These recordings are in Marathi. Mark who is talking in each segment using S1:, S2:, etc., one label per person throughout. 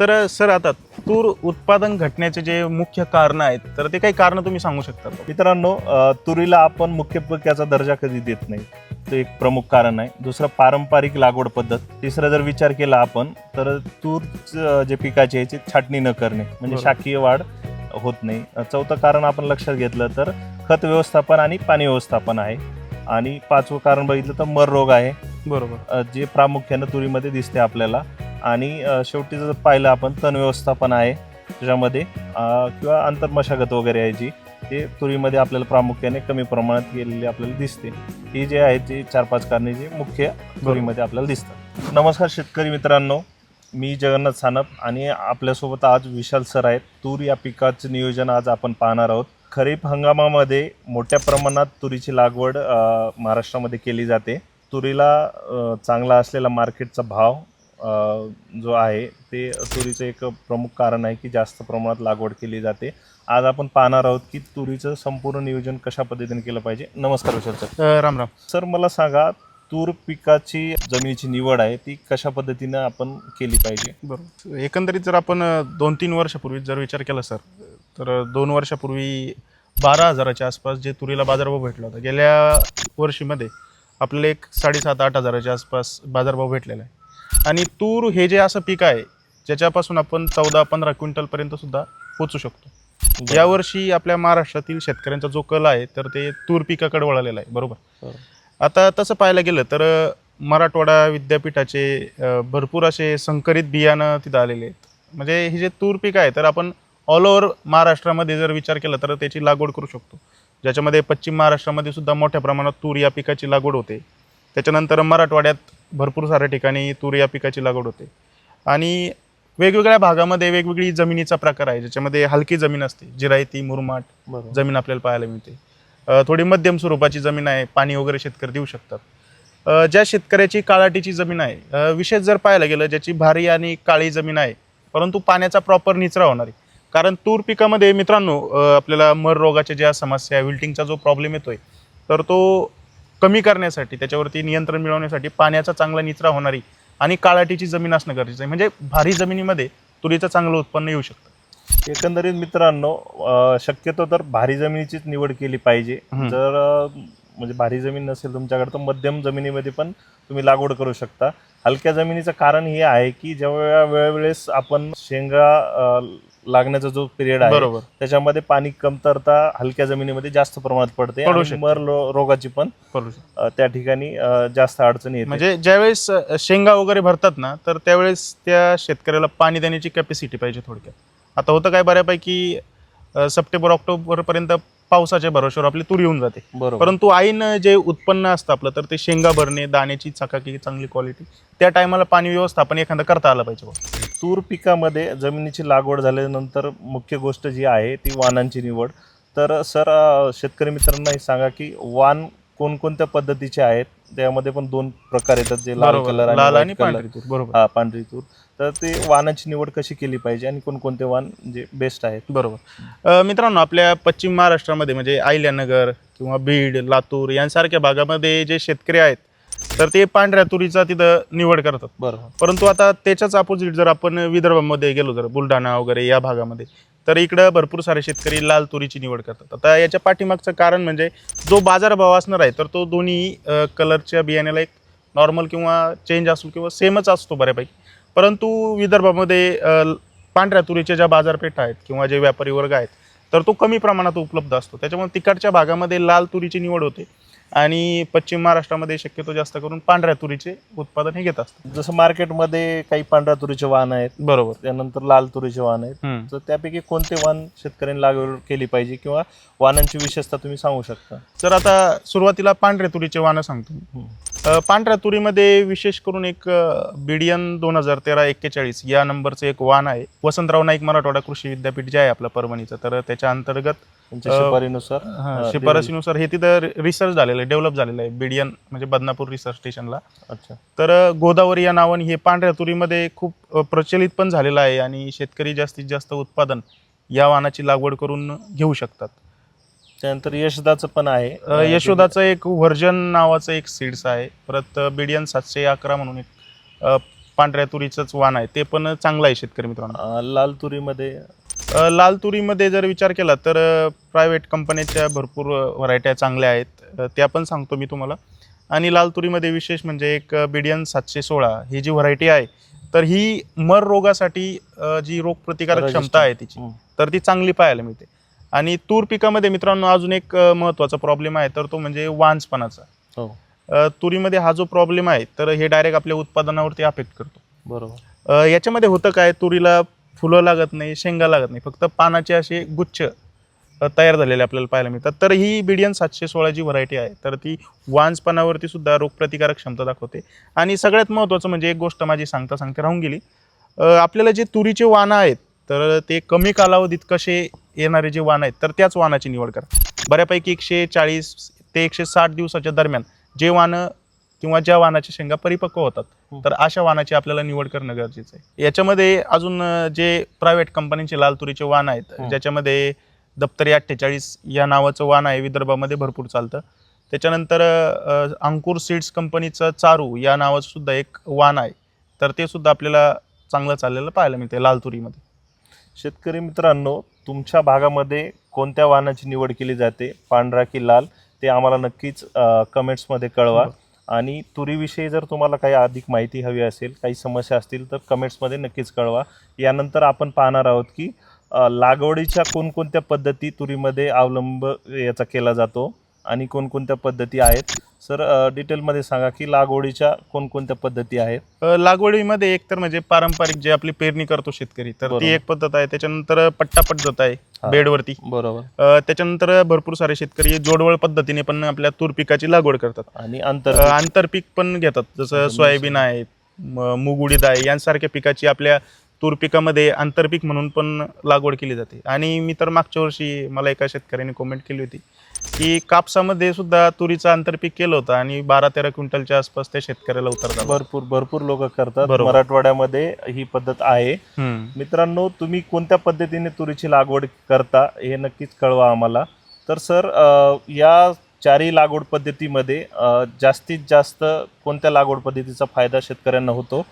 S1: तर सर आता तूर उत्पादन घटण्याचे जे मुख्य कारण आहेत तर ते काही कारण तुम्ही सांगू शकता का?
S2: मित्रांनो अ, तुरीला आपण मुख्य पिकाचा दर्जा कधी देत नाही ते एक प्रमुख कारण आहे. दुसरं पारंपरिक लागवड पद्धत. तिसरं जर विचार केला आपण तर तूर जे पिकाचे आहे, याची छाटणी न करणे म्हणजे
S1: बरोबर.
S2: शाकीय वाढ होत नाही. अ, चौथं कारण आपण लक्षात घेतलं तर खत व्यवस्थापन आणि पाणी व्यवस्थापन आहे. आणि पाचवं कारण बघितलं तर मर रोग आहे.
S1: बरोबर.
S2: अ, जे प्रामुख्यानं तुरीमध्ये दिसते आपल्याला आणि शेवटी जर पाहिलं आपण तण व्यवस्थापन आहे. त्याच्यामध्ये किंवा आंतरमशागत वगैरे आहे जी ते तुरीमध्ये आपल्याला प्रामुख्याने कमी प्रमाणात गेलेली आपल्याला दिसते. ही जे आहे ती चार पाच कारणे जी मुख्य तुरीमध्ये आपल्याला दिसतात. नमस्कार शेतकरी मित्रांनो. मी जगन्नाथ सानप आणि आपल्यासोबत आज विशाल सर आहेत. तूर या पिकाचं नियोजन आज आपण पाहणार आहोत. खरीप हंगामामध्ये मोठ्या प्रमाणात तुरीची लागवड महाराष्ट्रामध्ये केली जाते. तुरीला चांगला असलेला मार्केटचा भाव जो आहे ते तुरीचं एक प्रमुख कारण आहे की जास्त प्रमाणात लागवड केली जाते. आज आपण पाहणार आहोत की तुरीचं संपूर्ण नियोजन कशा पद्धतीने केलं पाहिजे. नमस्कार विशाल सर.
S1: राम राम.
S2: सर मला सांगा तूर पिकाची जमिनीची निवड आहे ती कशा पद्धतीनं आपण केली पाहिजे?
S1: बरोबर. एकंदरीत जर आपण दोन तीन वर्षापूर्वी जर विचार केला सर तर दोन वर्षापूर्वी बारा हजाराच्या आसपास जे तुरीला बाजारभाव भेटला होता गेल्या वर्षीमध्ये आपल्याला एक साडेसात आठ हजाराच्या आसपास बाजारभाव भेटलेला आहे. आणि तूर हे जे असं पीक आहे ज्याच्यापासून आपण चौदा पंधरा क्विंटलपर्यंत सुद्धा पोचू शकतो. यावर्षी आपल्या महाराष्ट्रातील शेतकऱ्यांचा जो कल आहे तर ते तूर पिकाकडे वळालेला आहे. बरोबर. आता तसं पाहायला गेलं तर मराठवाडा विद्यापीठाचे भरपूर असे संकरित बियाणं तिथं आलेले आहेत. म्हणजे हे जे तूर पीक आहे तर आपण ऑल ओव्हर महाराष्ट्रामध्ये जर विचार केला तर त्याची लागवड करू शकतो. ज्याच्यामध्ये पश्चिम महाराष्ट्रामध्ये सुद्धा मोठ्या प्रमाणात तूर या पिकाची लागवड होते. त्याच्यानंतर मराठवाड्यात भरपूर साऱ्या ठिकाणी तूर या पिकाची लागवड होते. आणि वेगवेगळ्या भागामध्ये वेगवेगळी जमिनीचा प्रकार आहे ज्याच्यामध्ये हलकी जमीन असते जिरायती मुरमाट. जमीन आपल्याला पाहायला मिळते. थोडी मध्यम स्वरूपाची जमीन आहे पाणी वगैरे शेतकरी देऊ शकतात. ज्या शेतकऱ्याची काळाटीची जमीन आहे विशेष जर पाहायला गेलं ज्याची भारी आणि काळी जमीन आहे परंतु पाण्याचा प्रॉपर निचरा होणार आहे. कारण तूर पिकामध्ये मित्रांनो आपल्याला मर रोगाच्या ज्या समस्या विल्टिंगचा जो प्रॉब्लेम येतोय तर तो कमी करण्यासाठी त्याच्यावरती नियंत्रण मिळवण्यासाठी पाण्याचा चांगला निचरा होणारी आणि काळाटीची जमीन असणं गरजेचं आहे. म्हणजे भारी जमिनीमध्ये तुरीचं चांगलं उत्पन्न येऊ शकतं.
S2: एकंदरीत मित्रांनो अ, शक्यतो तर भारी जमिनीचीच निवड केली पाहिजे. जर अ, म्हणजे भारी जमीन नसेल तुमच्याकडे तर मध्यम जमिनीमध्ये पण तुम्ही लागवड करू शकता. हलक्या जमिनीचं कारण हे आहे की जेव्हा वेळेवेळेस आपण शेंगा लागण्याचा जो पिरियड आहे
S1: बरोबर.
S2: त्याच्यामध्ये पाणी कमतरता हलक्या जमिनीमध्ये जास्त प्रमाणात पडते आणि. मर रोगाची पण त्या ठिकाणी जास्त अडचणी येते.
S1: म्हणजे ज्यावेळेस शेंगा वगैरे भरतात ना तर त्यावेळेस त्या शेतकऱ्याला पाणी देण्याची कॅपॅसिटी पाहिजे थोडक्यात. आता होतं काय बऱ्यापैकी सप्टेंबर ऑक्टोबरपर्यंत पावसाच्या भरोश्यावर आपली तूर येऊन जाते.
S2: बरोबर.
S1: परंतु आईन जे उत्पन्न असतं आपलं तर ते शेंगा भरणे दाण्याची चकाकी चांगली क्वालिटी त्या टायमाला पाणी व्यवस्थापन एखादं करता आलं पाहिजे बुवा.
S2: तूर पिकामध्ये जमिनीची लागवड झाल्यानंतर मुख्य गोष्ट जी आहे ती वाणांची निवड. तर सर अ, शेतकरी मित्रांना हे सांगा की वाण कोणकोणत्या पद्धतीचे आहेत त्यामध्ये पण दोन प्रकार येतात जे लाल
S1: बरोबर.
S2: कलर
S1: लाल आणि. पांढरी तूर बरोबर.
S2: हा पांढरी तूर. तर ते वाणाची निवड कशी केली पाहिजे आणि कोणकोणते वाण जे बेस्ट आहेत?
S1: बरोबर. अ, मित्रांनो आपल्या पश्चिम महाराष्ट्रामध्ये म्हणजे आयल्यानगर किंवा बीड लातूर यांसारख्या भागामध्ये जे शेतकरी आहेत तर ते पांढऱ्या तुरीचा तिथं निवड करतात.
S2: बरोबर.
S1: परंतु आता त्याच्याच अपोजिट जर आपण विदर्भामध्ये गेलो जर बुलढाणा वगैरे या भागामध्ये तर इकडं भरपूर सारे शेतकरी लाल तुरीची निवड करतात. आता याच्या पाठीमागचं कारण म्हणजे जो बाजारभाव असणार आहे तर तो दोन्ही कलरच्या बियाण्याला एक नॉर्मल किंवा चेंज असो किंवा सेमच असतो बऱ्यापैकी. परंतु विदर्भामध्ये पांढऱ्या तुरीच्या ज्या बाजारपेठा आहेत किंवा जे व्यापारी वर्ग आहेत तर तो कमी प्रमाणात उपलब्ध असतो. त्याच्यामुळे तिकडच्या भागामध्ये लाल तुरीची निवड होते. आणि पश्चिम महाराष्ट्रामध्ये शक्यतो जास्त करून पांढऱ्या तुरीचे उत्पादन हे घेत असतात.
S2: जसं मार्केटमध्ये काही पांढऱ्या तुरीचे वाण आहेत
S1: बरोबर.
S2: त्यानंतर लाल तुरीचे वाण आहेत. तर त्यापैकी कोणते वाण शेतकऱ्यांनी लागवड केली पाहिजे किंवा वाणांची विशेषता तुम्ही सांगू शकता?
S1: तर आता सुरुवातीला पांढऱ्या तुरीचे वाणं सांगतो पांढऱ्या तुरीमध्ये विशेष करून एक बिडियन दोन हजार तेरा एक्केचाळीस या नंबरचं एक वाण आहे. वसंतराव नाईक मराठवाडा कृषी विद्यापीठ जे आहे आपलं परभणीचं. तर त्याच्या अंतर्गत
S2: शिफारीनुसार
S1: शिफारसीनुसार हे तिथं रिसर्च झालेलं आहे डेव्हलप झालेलं आहे बिडियन म्हणजे बदनापूर रिसर्च स्टेशनला
S2: अच्छा.
S1: तर गोदावरी या नावाने हे पांढऱ्या तुरीमध्ये खूप प्रचलित पण झालेलं आहे आणि शेतकरी जास्तीत जास्त उत्पादन या वाणाची लागवड करून घेऊ शकतात.
S2: त्यानंतर यशदाचं पण आहे.
S1: यशोदाचं एक व्हर्जन नावाचं एक सीड्स आहे. परत बिडियन सातशे अकरा म्हणून एक पांढऱ्या तुरीचंच वाण आहे. ते पण चांगलं आहे शेतकरी मित्रांनो.
S2: लाल तुरीमध्ये?
S1: लाल तुरीमध्ये जर विचार केला तर प्रायव्हेट कंपन्याच्या भरपूर व्हरायट्या चांगल्या आहेत. त्या पण सांगतो मी तुम्हाला. आणि लाल तुरीमध्ये विशेष म्हणजे एक बिडियन सातशे सोळा ही जी व्हरायटी आहे तर ही मर रोगासाठी जी रोगप्रतिकारक क्षमता आहे तिची. तर ती चांगली पाहायला मिळते. आणि तूर पिकामध्ये मित्रांनो अजून एक महत्त्वाचा प्रॉब्लेम आहे तर तो म्हणजे वांजपणाचा.
S2: हो.
S1: तुरीमध्ये हा जो प्रॉब्लेम आहे तर हे डायरेक्ट आपल्या उत्पादनावरती अफेक्ट करतो.
S2: बरोबर.
S1: याच्यामध्ये होतं काय तुरीला फुलं लागत नाही शेंगा लागत नाही फक्त पानाचे असे गुच्छ तयार झालेले आपल्याला पाहायला मिळतात. तर ही बिडियन सातशे सोळा जी व्हरायटी आहे. तर ती वांजपणावरती सुद्धा रोगप्रतिकारक क्षमता दाखवते. आणि सगळ्यात महत्त्वाचं म्हणजे एक गोष्ट माझी सांगता सांगता राहून गेली. आपल्याला जे तुरीचे वाणं आहेत तर ते कमी कालावधीत कसे येणारे जे वाण आहेत तर त्याच वाणाची निवड करा. बऱ्यापैकी एकशे चाळीस ते एकशे साठ दिवसाच्या दरम्यान जे वाणं किंवा ज्या वाणाच्या शेंगा परिपक्व होतात
S2: हं.
S1: तर अशा वाणाची आपल्याला निवड करणं गरजेचं आहे. याच्यामध्ये अजून जे प्रायव्हेट कंपनीचे लाल तुरीचे वाण आहेत
S2: हं.
S1: ज्याच्यामध्ये दप्तरी अठ्ठेचाळीस या नावाचं वाण आहे विदर्भामध्ये भरपूर चालतं. त्याच्यानंतर अंकुर सीड्स कंपनीचं चारू या नावाचं सुद्धा एक वाण आहे. तर ते सुद्धा आपल्याला चांगलं चाललेलं पाहायला मिळते लाल तुरीमध्ये
S2: शेतकरी मित्रांनो तुमच्या भागामध्ये कोणत्या वाहनाची निवड केली जाते? पांढरा की लाल? ते आम्हाला नक्कीच कमेंट्समध्ये कळवा. आणि तुरीविषयी जर तुम्हाला काही अधिक माहिती हवी असेल काही समस्या असतील तर कमेंट्समध्ये नक्कीच कळवा. यानंतर आपण पाहणार आहोत की लागवडीच्या कोणकोणत्या पद्धती तुरीमध्ये अवलंब याचा केला जातो आणि कोणकोणत्या पद्धती आहेत? सर डिटेलमध्ये सांगा की लागवडीच्या कोणकोणत्या पद्धती आहेत?
S1: लागवडीमध्ये एक तर म्हणजे पारंपरिक जे आपली पेरणी करतो शेतकरी तर. ती एक पद्धत आहे. त्याच्यानंतर पट्टा पद्धत आहे. बेडवरती.
S2: बरोबर.
S1: त्याच्यानंतर भरपूर सारे शेतकरी जोडवळ पद्धतीने पण आपल्या तूर पिकाची लागवड करतात.
S2: आणि
S1: अ,
S2: अंतर
S1: आंतरपीक पण घेतात. जसं सोयाबीन आहे मूग उडीद आहे यांसारख्या पिकाची आपल्या तूर पिकामध्ये आंतरपीक म्हणून पण लागवड केली जाते. आणि मी तर मागच्या वर्षी मला एका शेतकऱ्याने कमेंट केली होती की कापसामध्ये सुद्धा तुरीचं आंतरपीक केलं होतं आणि बारा तेरा क्विंटलच्या आसपास त्या शेतकऱ्याला उतरतात.
S2: भरपूर भरपूर लोक करतात.
S1: बरोबर.
S2: मराठवाड्यामध्ये ही पद्धत आहे.
S1: हम्म.
S2: मित्रांनो तुम्ही कोणत्या पद्धतीने तुरीची लागवड करता हे नक्कीच कळवा आम्हाला. तर सर अ, या चारही लागवड पद्धतीमध्ये अ, जास्तीत जास्त कोणत्या लागवड पद्धतीचा फायदा शेतकऱ्यांना होतो?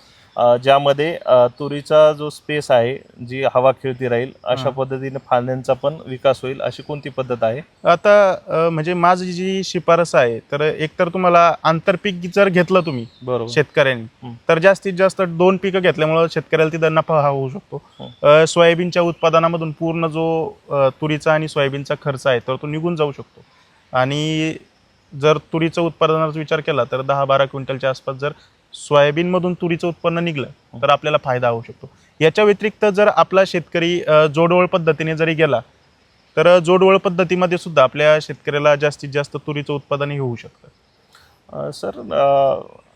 S2: ज्यामध्ये तुरीचा जो स्पेस आहे जी हवा खेळती राहील अशा. पद्धतीने फांद्यांचा पण विकास होईल अशी कोणती पद्धत आहे?
S1: आता म्हणजे माझी जी शिफारस आहे तर एकतर तुम्हाला आंतरपीक जर घेतलं तुम्ही
S2: बरोबर.
S1: शेतकऱ्यांनी. तर जास्तीत जास्त दोन पिकं घेतल्यामुळं शेतकऱ्याला तिथं नफा हा होऊ शकतो. सोयाबीनच्या उत्पादनामधून पूर्ण जो तुरीचा आणि सोयाबीनचा खर्च आहे तर तो निघून जाऊ शकतो. आणि जर तुरीचं उत्पादनाचा विचार केला तर दहा बारा क्विंटलच्या आसपास जर सोयाबीनमधून तुरीचं उत्पन्न निघलं तर आपल्याला फायदा होऊ शकतो. याच्या व्यतिरिक्त जर आपला शेतकरी जोडवळ पद्धतीने जरी गेला तर जोडवळ पद्धतीमध्ये सुद्धा आपल्या शेतकऱ्याला जास्तीत जास्त तुरीचं उत्पादन होऊ शकतं.
S2: सर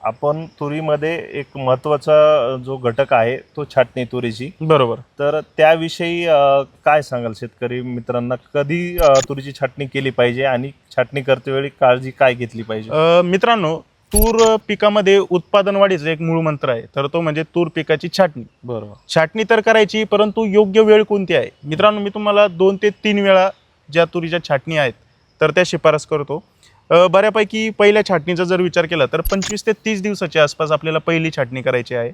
S2: आपण तुरीमध्ये एक महत्त्वाचा जो घटक आहे तो छाटणी तुरीची.
S1: बरोबर.
S2: तर त्याविषयी काय सांगाल शेतकरी मित्रांना? कधी तुरीची छाटणी केली पाहिजे आणि छाटणी करतेवेळी काळजी काय घेतली पाहिजे?
S1: मित्रांनो तूर पिकामध्ये उत्पादन वाढीचं एक मूळ मंत्र आहे. तर तो म्हणजे तूर पिकाची छाटणी.
S2: बरोबर.
S1: छाटणी तर करायची परंतु योग्य वेळ कोणती आहे? मित्रांनो मी तुम्हाला दोन ते तीन वेळा ज्या तुरीच्या छाटणी आहेत तर त्या शिफारस करतो. बऱ्यापैकी पहिल्या छाटणीचा जर विचार केला तर पंचवीस ते तीस दिवसाच्या आसपास आपल्याला पहिली छाटणी करायची आहे.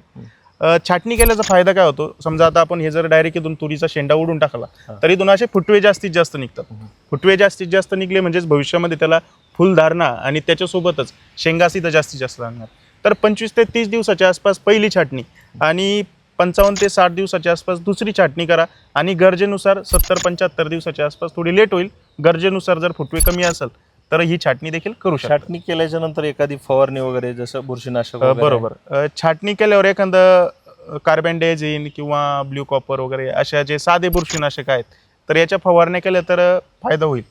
S1: छाटणी केल्याचा फायदा काय होतो? समजा आता आपण हे जर डायरेक्ट इथून तुरीचा शेंडा उडून टाकला. तर इथून असे फुटवे जास्तीत जास्त निघतात. फुटवे जास्तीत जास्त निघले म्हणजेच भविष्यामध्ये त्याला फुलधारणा आणि त्याच्यासोबतच शेंगासीत जास्तीत जास्त राहणार तर पंचवीस ते तीस दिवसाच्या आसपास पहिली छाटणी आणि पंचावन्न ते साठ दिवसाच्या आसपास दुसरी छाटणी करा आणि गरजेनुसार सत्तर पंच्याहत्तर दिवसाच्या आसपास थोडी लेट होईल. गरजेनुसार जर फुटवे कमी असेल तर ही छाटणी देखील करू शकता.
S2: छाटणी केल्याच्यानंतर एखादी फवारणी वगैरे जसं बुरशीनाशक
S1: बरोबर. छाटणी केल्यावर एखादं कार्बन डायझिन किंवा ब्ल्यू कॉपर वगैरे अशा जे साधे बुरशीनाशक आहेत तर याच्या फवारण्या केल्या तर फायदा होईल.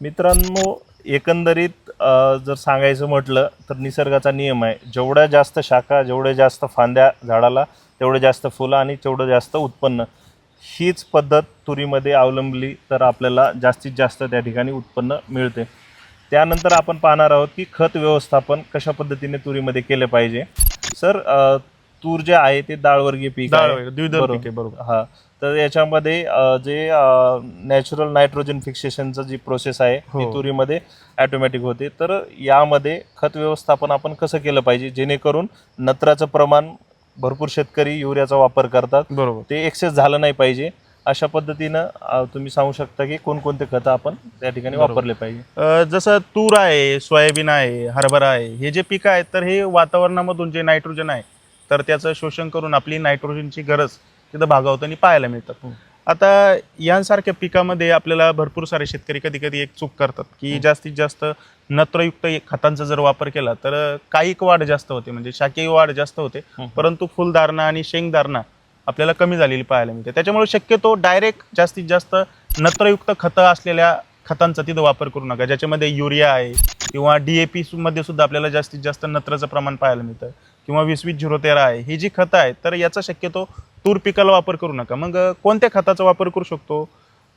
S2: मित्रांनो एकंदरीत जर सांगायचं म्हटलं तर निसर्गाचा नियम आहे. जेवढ्या जास्त शाखा जेवढ्या जास्त फांद्या झाडाला तेवढं जास्त फुलं आणि तेवढं जास्त उत्पन्न. हीच पद्धत तुरीमध्ये अवलंबली तर आपल्याला जास्तीत जास्त त्या ठिकाणी उत्पन्न मिळते. त्यानंतर आपण पाहणार आहोत की खत व्यवस्थापन कशा पद्धतीने तुरीमध्ये केले पाहिजे. सर तूर जे आहे ते डाळवर्गीय पीक
S1: द्विदल. पीक आहे बरोबर.
S2: हा. तर याच्यामध्ये जे नॅचरल नायट्रोजन फिक्सेशनचं जी प्रोसेस आहे ती
S1: हो.
S2: तुरीमध्ये ॲटोमॅटिक होते. तर यामध्ये खत व्यवस्थापन आपण कसं केलं पाहिजे? जेणेकरून नत्राचं प्रमाण भरपूर शेतकरी युरियाचा वापर करतात.
S1: बरोबर.
S2: ते एक्सेस झालं नाही पाहिजे. अशा पद्धतीनं तुम्ही सांगू शकता की कोणकोणते खतं आपण त्या ठिकाणी. वापरले पाहिजे.
S1: जसं तूर आहे सोयाबीन आहे हरभरा आहे हे जे पिकं आहेत तर हे वातावरणामधून जे नायट्रोजन आहे तर त्याचं शोषण करून आपली नायट्रोजनची गरज तिथं भागावताना पाहायला मिळतात
S2: हं.
S1: आता यांसारख्या पिकामध्ये आपल्याला भरपूर सारे शेतकरी कधी कधी एक चूक करतात की
S2: हं.
S1: जास्तीत जास्त नत्रयुक्त खतांचा जर वापर केला तर कायिक वाढ जास्त होते म्हणजे शाकीय वाढ जास्त होते
S2: हं.
S1: परंतु फुलधारणा आणि शेंगधारणा आपल्याला कमी झालेली पाहायला मिळते त्याच्यामुळे शक्यतो डायरेक्ट जास्तीत जास्त नत्रयुक्त खतं असलेल्या खतांचा तिथं वापर करू नका ज्याच्यामध्ये युरिया आहे किंवा डी ए पी मध्ये सुद्धा आपल्याला जास्तीत जास्त नत्राचं प्रमाण पाहायला मिळतं किंवा वीस वीस झिरो तेरा आहे ही जी खतं आहेत तर याचा शक्यतो तूर पिकाला वापर करू नका. मग कोणत्या खताचा वापर करू शकतो?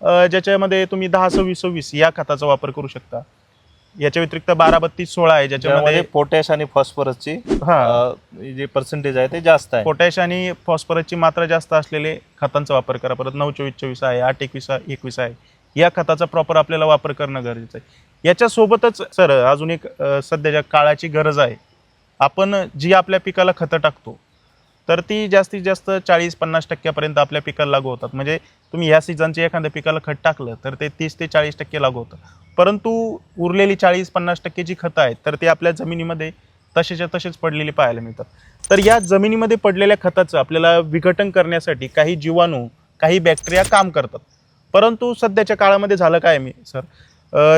S1: ज्याच्यामध्ये तुम्ही दहा सव्वीस सव्वीस या खताचा वापर करू शकता. याच्या व्यतिरिक्त बारा बत्तीस सोळा आहे ज्याच्यामध्ये
S2: पोटॅश आणि फॉस्फरसची
S1: हा.
S2: जे पर्सेंटेज आहे ते जास्त आहे.
S1: पोटॅश आणि फॉस्फरसची मात्रा जास्त असलेले खतांचा वापर करा. परत नऊ चोवीस चोवीस आहे आठ एकवीस एकवीस आहे. या खताचा प्रॉपर आपल्याला वापर करणं गरजेचं आहे. याच्यासोबतच सर अजून एक सध्याच्या काळाची गरज आहे आपण जी आपल्या पिकाला खतं टाकतो तर ती जास्तीत जास्त चाळीस पन्नास टक्क्यापर्यंत आपल्या पिकाला लागू होतात. म्हणजे तुम्ही या सीझनचे एखाद्या पिकाला खत टाकलं तर ते तीस ते चाळीस टक्के लागू होतं. परंतु उरलेली चाळीस पन्नास टक्के जी खतं आहेत तर ते आपल्या जमिनीमध्ये तसेच्या तसेच पडलेले पाहायला मिळतात. तर या जमिनीमध्ये पडलेल्या खताचं आपल्याला विघटन करण्यासाठी काही जीवाणू काही बॅक्टेरिया काम करतात. परंतु सध्याच्या काळामध्ये झालं काय मी सर?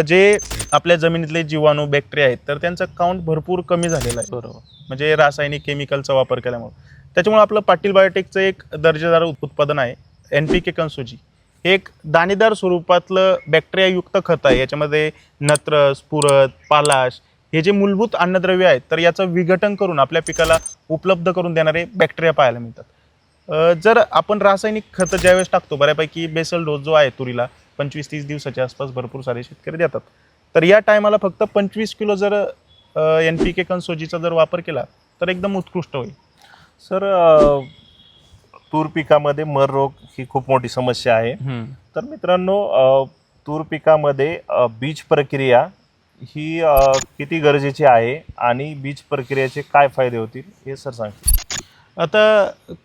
S1: जे आपल्या जमिनीतले जीवाणू बॅक्टेरिया आहेत तर त्यांचं काउंट भरपूर कमी झालेलं आहे.
S2: बरोबर.
S1: म्हणजे रासायनिक केमिकलचा वापर केल्यामुळे. त्याच्यामुळे आपलं पाटील बायोटेकचं एक दर्जेदार उत्पादन आहे एन पी के कन्सोजी हे एक दाणेदार स्वरूपातलं बॅक्टेरियायुक्त खत आहे. याच्यामध्ये नत्र स्फुरत पालाश हे जे मूलभूत अन्नद्रव्य आहेत तर याचं विघटन करून आपल्या पिकाला उपलब्ध करून देणारे बॅक्टेरिया पाहायला मिळतात. जर आपण रासायनिक खतं ज्यावेळेस टाकतो बऱ्यापैकी बेसल डोस जो आहे तुरीला पंचवीस तीस दिवसाच्या आसपास भरपूर सारे शेतकरी देतात. तर या टायमाला फक्त पंचवीस किलो जर एन पी के कन्सोजीचा जर वापर केला तर एकदम उत्कृष्ट होईल.
S2: सर तूर पिकामध्ये मर रोग ही खूप मोठी समस्या आहे. तर मित्रांनो तूर पिकामध्ये बीज प्रक्रिया ही किती गरजेची आहे आणि बीज प्रक्रियेचे काय फायदे होतील हे सर सांगतील
S1: आता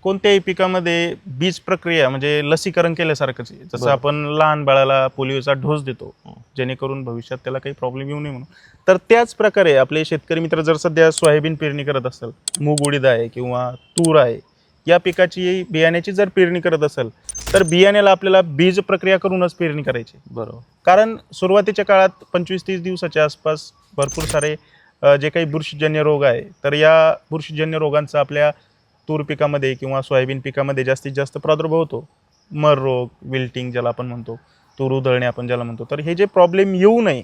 S1: कोणत्याही पिकामध्ये बीज प्रक्रिया म्हणजे लसीकरण केल्यासारखंच आहे जसं
S2: बरं.
S1: आपण लहान बाळाला पोलिओचा डोस देतो. जेणेकरून भविष्यात त्याला काही प्रॉब्लेम येऊ नये म्हणून तर त्याच प्रकारे आपले शेतकरी मित्र जर सध्या सोयाबीन पेरणी करत असेल मूग उडीद आहे किंवा तूर आहे या पिकाची बियाण्याची जर पेरणी करत असेल तर बियाण्याला आपल्याला बीज प्रक्रिया करूनच पेरणी करायची
S2: बरोबर
S1: कारण सुरुवातीच्या काळात पंचवीस तीस दिवसाच्या आसपास भरपूर सारे अ, जे काही बुरशीजन्य रोग आहे तर या बुरशीजन्य रोगांचा आपल्या तूर पिकामध्ये किंवा सोयाबीन पिकामध्ये जास्तीत जास्त प्रादुर्भाव होतो. मर रोग विल्टिंग ज्याला आपण म्हणतो तूर उधळणे आपण ज्याला म्हणतो. तर हे जे प्रॉब्लेम येऊ नये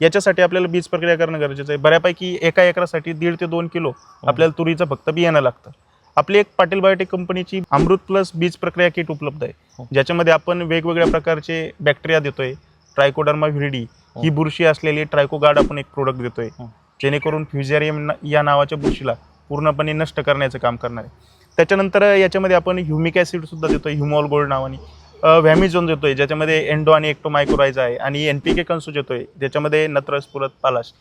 S1: याच्यासाठी आपल्याला बीज प्रक्रिया करणं गरजेचं आहे. बऱ्यापैकी एका एकरासाठी दीड ते दोन किलो आपल्याला तुरीचं फक्त बियाणं लागतं. आपली एक पाटील बायोटेक कंपनीची अमृत प्लस बीज प्रक्रिया किट उपलब्ध आहे.
S2: हो.
S1: ज्याच्यामध्ये आपण वेगवेगळ्या प्रकारचे बॅक्टेरिया देतोय. ट्रायकोडर्मा व्हिरिडी
S2: हो.
S1: ही बुरशी असलेली ट्रायकोगार्ड आपण एक प्रोडक्ट देतोय.
S2: हो.
S1: जेणेकरून फ्युझेरियम या नावाच्या बुरशीला पूर्णपणे नष्ट करण्याचं काम करणार आहे. त्याच्यानंतर याच्यामध्ये आपण ह्युमिक ॲसिडसुद्धा देतो ह्युमॉल गोल्ड नावाने. व्हॅमिझोन देतो आहे ज्याच्यामध्ये एन्डो आणि एक्टोमायक्रोरायझा आहे आणि एन पी के कन्सूज आहे ज्याच्यामध्ये नत्रस पुरत पालाश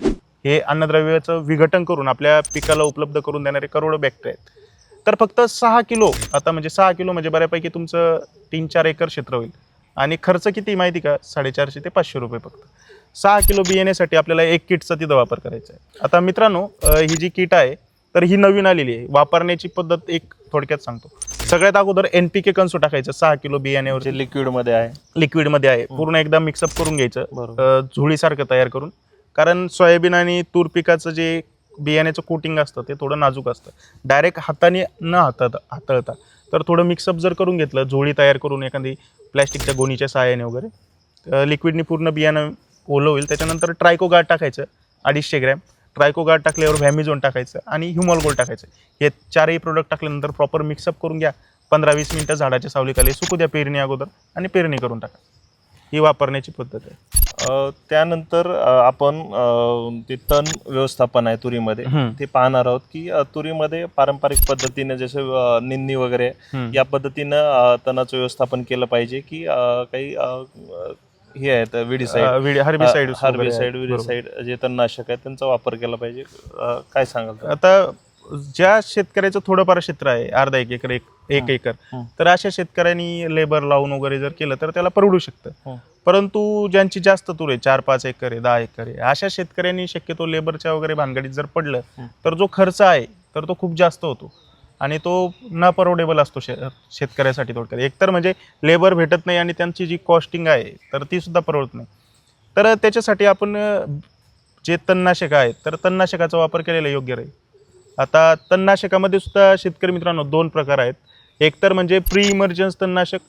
S1: हे अन्नद्रव्याचं विघटन करून आपल्या पिकाला उपलब्ध करून देणारे करोडो बॅक्टेरिया आहेत. तर फक्त सहा किलो आता म्हणजे सहा किलो म्हणजे बऱ्यापैकी तुमचं तीन चार एकर क्षेत्र होईल. आणि खर्च किती माहिती का? साडेचारशे ते पाचशे रुपये फक्त. सहा किलो बियाण्यासाठी आपल्याला एक किटचा तिथं वापर करायचा आहे. आता मित्रांनो ही जी किट आहे तर ही नवीन आलेली आहे. वापरण्याची पद्धत एक थोडक्यात सांगतो. सगळ्यात अगोदर एन पी के कन्सो टाकायचं सहा किलो बियाण्यावर
S2: जे लिक्विडमध्ये आहे.
S1: लिक्विडमध्ये आहे. पूर्ण एकदा मिक्सअप करून घ्यायचं. झुळीसारखं तयार करून. कारण सोयाबीन आणि तूर पिकाचं जे बियाण्याचं कोटिंग असतं ते थोडं नाजूक असतं. डायरेक्ट हाताने न हातात हाताळता. तर थोडं मिक्सअप जर करून घेतलं झोळी तयार करून एखादी प्लॅस्टिकच्या गोणीच्या सहाय्याने वगैरे लिक्विडनी पूर्ण बियाणं ओलं होईल. त्याच्यानंतर ट्रायको गार्ड टाकायचं अडीचशे ग्रॅम. ट्रायको गार्ड टाकल्यावर व्हॅमिझोन टाकायचं आणि ह्युमॉल गोल्ड टाकायचं. हे चारही प्रोडक्ट टाकल्यानंतर प्रॉपर मिक्सअप करून घ्या. पंधरा वीस मिनटं झाडाच्या सावलीखाली सुकू द्या पेरणी अगोदर आणि पेरणी करून टाका. ही वापरण्याची पद्धत आहे.
S2: त्यानंतर आपण ते तण व्यवस्थापन आहे तुरीमध्ये. ते पाहणार आहोत की तुरीमध्ये पारंपरिक पद्धतीने जसे अ, निंदणी वगैरे. या पद्धतीनं तणाचं व्यवस्थापन केलं पाहिजे की काही हे आहेत विडीसाईड
S1: हर्बिसाइड
S2: हार्बिसाईड विडीसाईड जे तणनाशक आहेत त्यांचा वापर केला पाहिजे अ, काय सांगाल?
S1: आता ज्या शेतकऱ्याचं थोडंफार क्षेत्र आहे अर्धा एक एकर एक एक. एकर
S2: हं.
S1: तर अशा शेतकऱ्यांनी लेबर लावून वगैरे जर केलं तर त्याला परवडू शकतं
S2: हं.
S1: परंतु ज्यांची जास्त तूर आहे चार पाच एकर आहे दहा एकर आहे अशा शेतकऱ्यांनी शक्यतो लेबरच्या वगैरे भानगडीत जर पडलं
S2: हं.
S1: तर जो खर्च आहे तर तो खूप जास्त होतो आणि तो न परवडेबल असतो शे शेतकऱ्यासाठी थोडक्यात. एकतर म्हणजे लेबर भेटत नाही आणि त्यांची जी कॉस्टिंग आहे तर ती सुद्धा परवडत नाही. तर त्याच्यासाठी आपण जे तणनाशक आहेत तर तणनाशकाचा वापर केलेला योग्य राहील. आता तणनाशकामध्ये सुद्धा शेतकरी मित्रांनो दोन प्रकार आहेत. एकतर म्हणजे प्री इमर्जन्स तणनाशक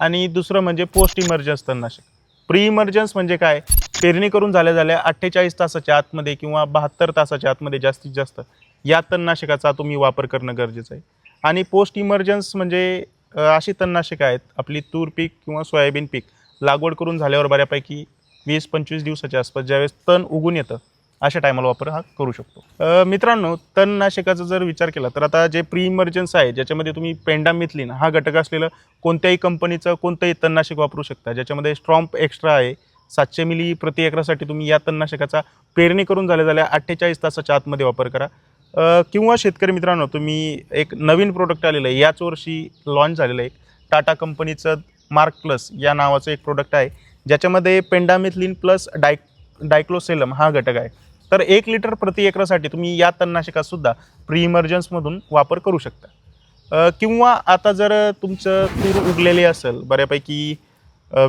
S1: आणि दुसरं म्हणजे पोस्ट इमर्जन्स तणनाशक. प्री इमर्जन्स म्हणजे काय? पेरणी करून झाल्या झाल्या अठ्ठेचाळीस तासाच्या आतमध्ये किंवा बहात्तर तासाच्या आतमध्ये जास्तीत जास्त या तणनाशकाचा तुम्ही वापर करणं गरजेचं आहे. आणि पोस्ट इमर्जन्स म्हणजे अशी तणनाशकं आहेत आपली तूर पीक किंवा सोयाबीन पीक लागवड करून झाल्यावर बऱ्यापैकी वीस पंचवीस दिवसाच्या आसपास ज्यावेळेस तण उगून येतं अशा टायमाला वापर हा करू शकतो. मित्रांनो तणनाशकाचा जर विचार केला तर आता जे प्री इमर्जन्स आहे ज्याच्यामध्ये तुम्ही पेंडामिथलिन हा घटक असलेलं कोणत्याही कंपनीचं कोणतंही तणनाशक वापरू शकता ज्याच्यामध्ये स्ट्रॉम्प एक्स्ट्रा आहे सातशे मिली प्रति एकरासाठी तुम्ही या तणनाशकाचा पेरणी करून झाल्या झाल्या अठ्ठेचाळीस तासाच्या आतमध्ये वापर करा. किंवा शेतकरी मित्रांनो तुम्ही एक नवीन प्रोडक्ट आलेलं आहे याच वर्षी लॉन्च झालेलं आहे. एक टाटा कंपनीचं मार्क प्लस या नावाचं एक प्रोडक्ट आहे. ज्याच्यामध्ये पेंडामिथलिन प्लस डाय डायक्लोसेलम हा घटक आहे. तर एक लिटर प्रति एकरासाठी तुम्ही या तणनाशकातसुद्धा प्री इमर्जन्समधून वापर करू शकता. किंवा आता जर तुमचं तूर उगलेली असेल बऱ्यापैकी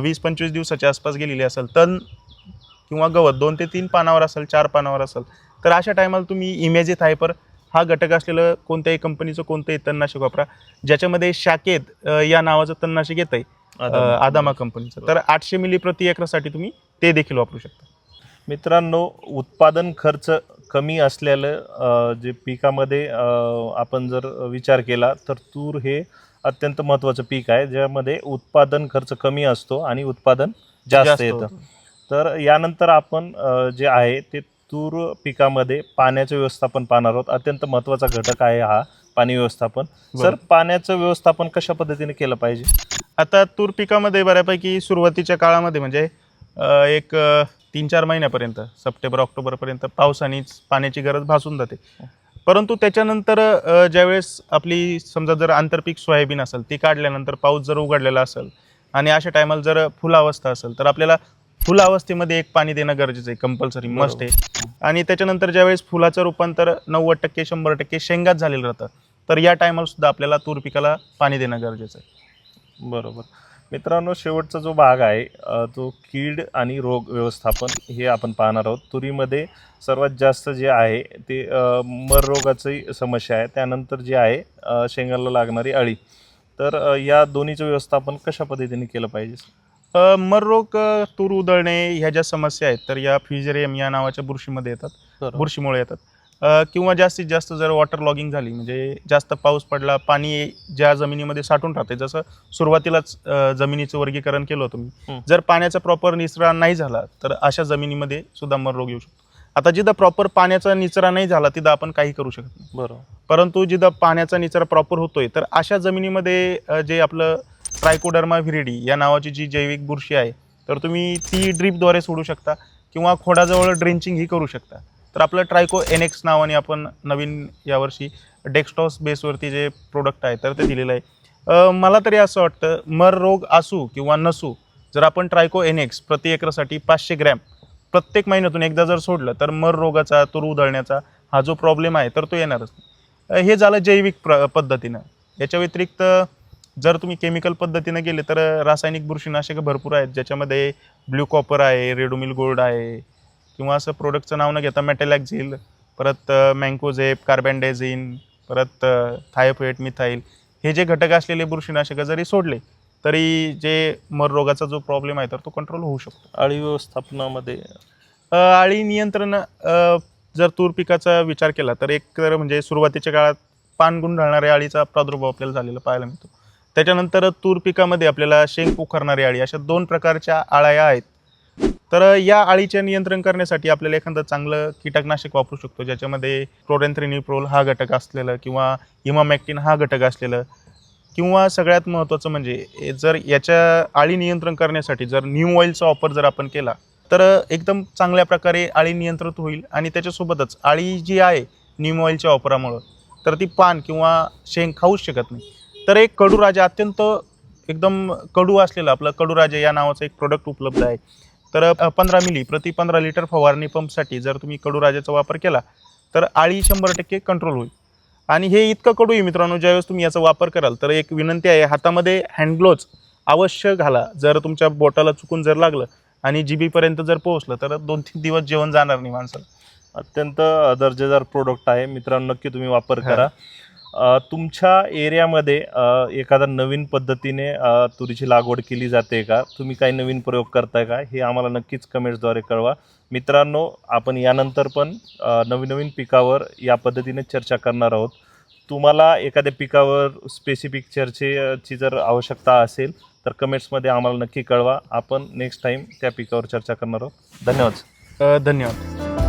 S1: वीस पंचवीस दिवसाच्या आसपास गेलेली असेल तण किंवा गवत दोन ते तीन पानावर असेल चार पानावर असेल तर अशा टायमाला तुम्ही इमेजित हायपर हा घटक असलेलं कोणत्याही कंपनीचं कोणतंही तणनाशक वापरा. ज्याच्यामध्ये शाकेत या नावाचं तणनाशक येतं आहे आदामा कंपनीचं. तर आठशे मिली प्रति एकरासाठी तुम्ही ते देखील वापरू शकता.
S2: मित्रांनो उत्पादन खर्च कमी असलेलं जे पिकामध्ये आपण जर विचार केला तर तूर हे अत्यंत महत्त्वाचं पीक आहे ज्यामध्ये उत्पादन खर्च कमी असतो आणि उत्पादन जास्त येतं. तर यानंतर आपण जे आहे ते तूर पिकामध्ये पाण्याचं व्यवस्थापन पाहणार आहोत. अत्यंत महत्त्वाचा घटक आहे हा पाणी व्यवस्थापन. सर. पाण्याचं व्यवस्थापन कशा पद्धतीने केलं पाहिजे?
S1: आता तूर पिकामध्ये बऱ्यापैकी सुरुवातीच्या काळामध्ये म्हणजे अ, एक अ, तीन चार महिन्यापर्यंत सप्टेंबर ऑक्टोबरपर्यंत पावसानेच पाण्याची गरज भासून जाते. परंतु त्याच्यानंतर अ, ज्यावेळेस आपली समजा जर आंतरपीक सोयाबीन असेल ती काढल्यानंतर पाऊस जर उघडलेला असेल आणि अशा टायमाला जर फुलावस्था असेल तर आपल्याला फुलावस्थेमध्ये एक पाणी देणं गरजेचं आहे कंपल्सरी मस्ट आहे. आणि त्याच्यानंतर ज्यावेळेस फुलाचं रूपांतर नव्वद टक्के शंभर टक्के शेंगात झालेलं राहतं तर या टायमाला सुद्धा आपल्याला तूर पिकाला पाणी देणं गरजेचं आहे.
S2: बरोबर. मित्रांनो शेवटचा जो भाग आहे अ, तो कीड आणि रोग व्यवस्थापन हे आपण पाहणार आहोत. तुरीमध्ये सर्वात जास्त जे आहे ते अ, मर रोगाची समस्या आहे. त्यानंतर जे आहे अ, शेंगाला लागणारी अळी. तर अ, या दोन्हीचं व्यवस्थापन कशा पद्धतीने केलं पाहिजे?
S1: अ, मर रोग अ, तूर उधळणे ह्या ज्या समस्या आहेत तर या फ्युजेरियम या नावाच्या बुरशीमध्ये येतात बुरशीमुळे येतात. किंवा जास्तीत जास्त जर वॉटर लॉगिंग झाली म्हणजे जास्त पाऊस पडला पाणी ज्या जमिनीमध्ये साठून राहते जसं सुरुवातीलाच जमिनीचं वर्गीकरण केलं होतं मी. जर पाण्याचा प्रॉपर निचरा नाही झाला तर अशा जमिनीमध्ये सुद्धा मर रोग येऊ शकतो. आता जिथं प्रॉपर पाण्याचा निचरा नाही झाला तिथं आपण काही करू शकत नाही.
S2: बरोबर.
S1: परंतु जिथं पाण्याचा निचरा प्रॉपर होतोय तर अशा जमिनीमध्ये जे आपलं ट्रायकोडर्मा व्हिरिडी या नावाची जी जैविक बुरशी आहे तर तुम्ही ती ड्रीपद्वारे सोडू शकता किंवा खोडाजवळ ड्रेंचिंग ही करू शकता. तर आपलं ट्रायको एन एक्स नावाने आपण नवीन यावर्षी डेक्स्टॉस बेसवरती जे प्रोडक्ट आहे तर ते दिलेलं आहे. मला तरी असं वाटतं मर रोग असू किंवा नसू जर आपण ट्रायको एन एक्स प्रति एकरासाठी पाचशे ग्रॅम प्रत्येक महिन्यातून एकदा जर सोडलं तर मर रोगाचा तूर उधळण्याचा हा जो प्रॉब्लेम आहे तर तो येणारच हे झालं जैविक प्र पद्धतीनं. याच्या व्यतिरिक्त जर तुम्ही केमिकल पद्धतीनं गेले तर रासायनिक बुरशीनाशकं भरपूर आहेत ज्याच्यामध्ये ब्ल्यू कॉपर आहे रेडोमिल गोल्ड आहे किंवा असं प्रोडक्टचं नाव न घेता मेटेलॅक्झिल परत मँकोझेप कार्बॅन्डेझिन परत थायोफेट मिथाईल हे जे घटक असलेले बुरशीनाशकं जरी सोडले तरी जे मर रोगाचा जो प्रॉब्लेम आहे तर तो कंट्रोल होऊ शकतो.
S2: अळी व्यवस्थापनामध्ये?
S1: अ, आळी नियंत्रण जर तूर पिकाचा विचार केला तर एक तर म्हणजे सुरुवातीच्या काळात पान गुंढाळणाऱ्या अळीचा प्रादुर्भाव आपल्याला झालेला पाहायला मिळतो. त्याच्यानंतर तूर पिकामध्ये आपल्याला शेंग पोखरणारी अळी अशा दोन प्रकारच्या आळ्या आहेत. तर या अळीचे नियंत्रण करण्यासाठी आपल्याला एखादं चांगलं कीटकनाशक वापरू शकतो ज्याच्यामध्ये क्लोरेन्थ्रिनिप्रोल हा घटक असलेलं किंवा इमामॅक्टिन हा घटक असलेलं किंवा सगळ्यात महत्त्वाचं म्हणजे जर याच्या आळी नियंत्रण करण्यासाठी जर न्यू ऑइलचा वापर जर आपण केला तर एकदम चांगल्या प्रकारे अळी नियंत्रित होईल आणि त्याच्यासोबतच अळी जी आहे न्यू ऑइलच्या वापरामुळं तर ती पान किंवा शेंग खाऊच शकत नाही. तर एक कडूराजा अत्यंत एकदम कडू असलेलं आपलं कडूराजा या नावाचं एक प्रोडक्ट उपलब्ध आहे. तर पंधरा मिली प्रति पंधरा लिटर फवारणी पंपसाठी जर तुम्ही कडूराजाचा वापर केला तर आळी शंभर टक्के कंट्रोल होईल. आणि हे इतकं कडू आहे मित्रांनो ज्यावेळेस तुम्ही याचा वापर कराल तर एक विनंती आहे हातामध्ये हँडग्लोव्ज अवश्य घाला. जर तुमच्या बोटाला चुकून जर लागलं आणि जीबीपर्यंत जर पोहोचलं तर दोन तीन दिवस जेवण जाणार नाही माणसाला.
S2: अत्यंत दर्जेदार प्रोडक्ट आहे. मित्रांनो नक्की तुम्ही वापर. करा. तुमच्या एरियामध्ये एखादा नवीन पद्धतीने तुरीची लागवड केली जाते का? तुम्ही काही नवीन प्रयोग करताय का? हे आम्हाला नक्कीच कमेंट्सद्वारे कळवा. मित्रांनो आपण यानंतर पण नवीन नवीन पिकावर या पद्धतीने चर्चा करणार आहोत. तुम्हाला एखाद्या पिकावर स्पेसिफिक चर्चेची जर आवश्यकता असेल तर कमेंट्समध्ये आम्हाला नक्की कळवा. आपण नेक्स्ट टाईम त्या पिकावर चर्चा करणार आहोत. धन्यवाद.
S1: धन्यवाद.